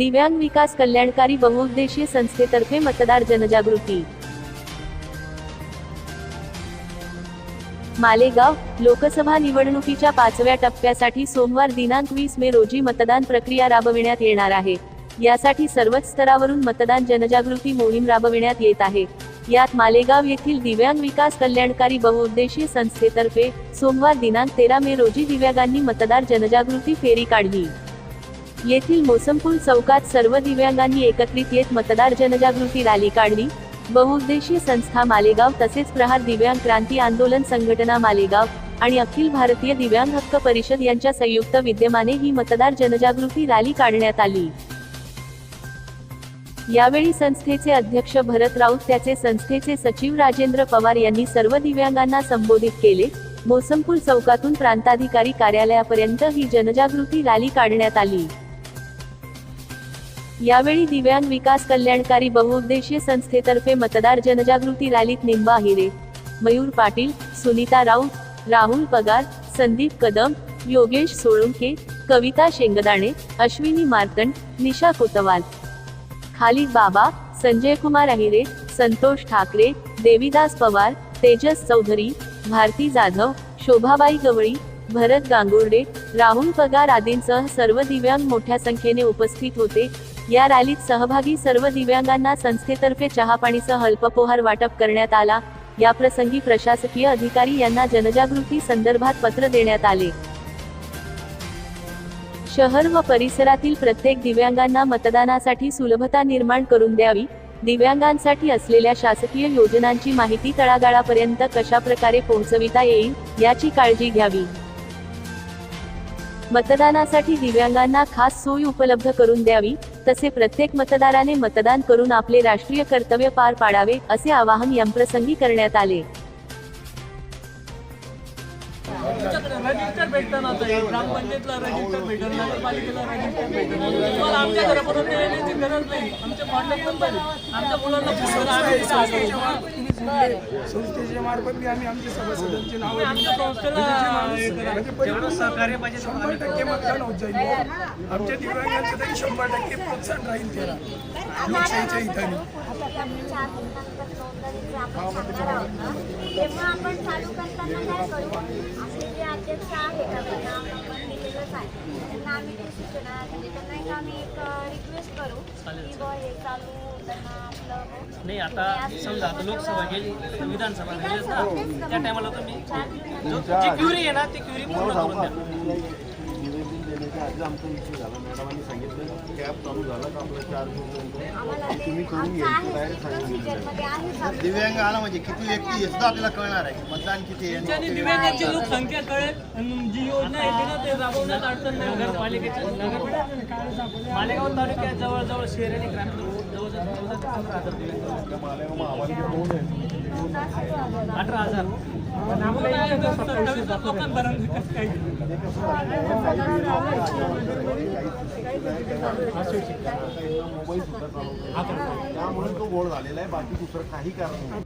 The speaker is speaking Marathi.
दिव्यांग विकास कल्याणकारी बहुउद्देशीय संस्थेतर्फे मतदार जनजागृती. मालेगाव लोकसभा निवडणुकीच्या पाचव्या टप्प्यासाठी सोमवार दिनांक वीस मे रोजी मतदान प्रक्रिया राबविण्यात येणार आहे. यासाठी सर्वच स्तरावरून मतदान जनजागृती मोहीम राबविण्यात येत आहे. यात मालेगाव येथील दिव्यांग विकास कल्याणकारी बहुउद्देशीय संस्थेतर्फे सोमवार दिनांक तेरा मे रोजी दिव्यांगांनी मतदार जनजागृती फेरी काढली. येथील मोसमपूल चौकात सर्व दिव्यांगांनी एकत्रित येत मतदार जनजागृती रॅली काढली. बहुउद्देशीय संस्था मालेगाव तसेच प्रहार दिव्यांग क्रांती आंदोलन संघटना मालेगाव आणि अखिल भारतीय दिव्यांग हक्क परिषद यांच्या संयुक्त विद्यमाने ही मतदार जनजागृती रॅली काढण्यात आली. यावेळी संस्थेचे अध्यक्ष भरत राऊत त्याचे संस्थेचे सचिव राजेंद्र पवार यांनी सर्व दिव्यांगांना संबोधित केले. मोसमपूल चौकातून प्रांताधिकारी कार्यालयापर्यंत ही जनजागृती रॅली काढण्यात आली. यावेळी दिव्यांग विकास कल्याणकारी बहुउद्देशीय संस्थेतर्फे मतदार जनजागृती रॅलीत निंबा हिरे मयूर पाटील सुनीता राऊत राहुल पगार संदीप कदम योगेश सोळुंके कविता शेंगदाणे अश्विनी मार्तंड निशा कोतवाल. खालिद बाबा संजय कुमार अहिरे संतोष ठाकरे देवीदास पवार तेजस चौधरी भारती जाधव शोभाबाई गवळी भरत गांगुर्डे राहुल पगार आदींसह सर्व दिव्यांग मोठ्या संख्येने उपस्थित होते. या रॅलीत सहभागी सर्व दिव्यांगांना संस्थेतर्फे चहापाणीसह अल्पपोहार वाटप करण्यात आला. याप्रसंगी प्रशासकीय अधिकारी यांना जनजागृती संदर्भात पत्र देण्यात आले. शहर व परिसरातील प्रत्येक दिव्यांगांना मतदानासाठी सुलभता निर्माण करून द्यावी दिव्यांगांसाठी असलेल्या शासकीय योजनांची माहिती तळागाळापर्यंत कशा प्रकारे पोहोचविता येईल याची काळजी घ्यावी. मतदानासाठी दिव्यांगांना खास सोय उपलब्ध करून द्यावी तसे प्रत्येक मतदाराने मतदान करून आपले राष्ट्रीय कर्तव्य पार पाडावे असे आवाहन याप्रसंगी करण्यात आले. रजिस्टर भेटतं ना ग्रामपंचायतला रजिस्टर भेटेल नगरपालिकेला रजिस्टर भेटेल तुम्हाला आमच्या घरापर्यंत येण्याची गरज नाही. आमचे कॉन्टॅक्ट नंबर. आमच्या मुलांना. संस्थेच्या मार्फत आम्ही आमच्या सभासदांची नावं. म्हणजे परिपूर्ण शंभर टक्के मतदान होत जाईल. आमच्या दिव्यांगांचं तरी शंभर टक्के प्रोत्साहन राहील त्याला लोकशाहीच्या हिताने. तेव्हा आपण चालू करताना काय करू? आपले जे अध्यक्ष आहेत त्यांना आपण दिलेलंच आहे. त्यांना आम्ही ते सूचना म्हणजे त्यांना एक आम्ही एक रिक्वेस्ट करू की बुवा हे चालू त्यांना आपलं नाही आता समजा आता लोकसभा गेली विधानसभा गेली ना त्या टायमाला तुम्ही जो- जी क्युरी आहे ना ती क्युरी पूर्ण करून द्या. आधी आमचा विषय झाला. मॅडमांनी सांगितलं कॅब चालू झाला का आपलं चार दिवस आम्हाला ते तुम्ही करून डायरेक्ट सांगितलं. दिव्यांग आला म्हणजे किती व्यक्ती सुद्धा आपल्याला कळणार आहे. मतदान किती आहे दिव्यांगांची लोकसंख्या कळेल जी योजना येते ना ते राबवण्यात अडचण नाही. नगरपालिकेच्या नगर मालेगाव तालुक्यात जवळजवळ शहर आणि ग्रामीण जवळजवळ अठरा हजार. त्यामुळे तो गोळ झालेला आहे बाकी दुसरं काही कारण नाही.